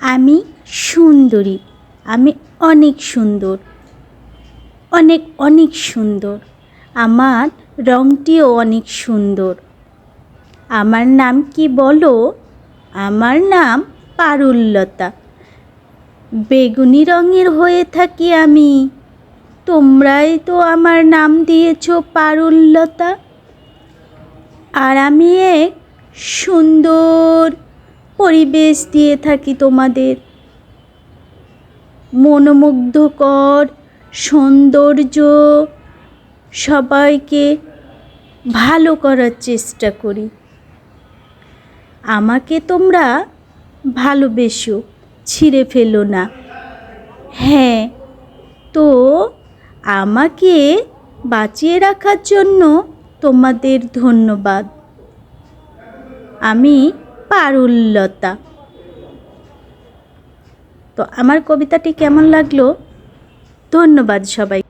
আমি সুন্দরী। আমি অনেক সুন্দর। অনেক অনেক সুন্দর। আমার রঙটিও অনেক সুন্দর। আমার নাম কি বলো? আমার নাম পারুল্লতা বেগুনি রঙের হয়ে থাকি আমি। তোমরাই তো আমার নাম দিয়েছ পারুল্লতা আর আমি এক সুন্দর পরিবেশ দিয়ে থাকি তোমাদের। মনোমুগ্ধকর সৌন্দর্য সবাইকে ভালো করার চেষ্টা করি। আমাকে তোমরা ভালোবেসো, ছিঁড়ে ফেলো না। হ্যাঁ তো আমাকে বাঁচিয়ে রাখার জন্য তোমাদের ধন্যবাদ। আমি পারুল্লতা তো আমার কবিতাটি কেমন লাগল? ধন্যবাদ সবাই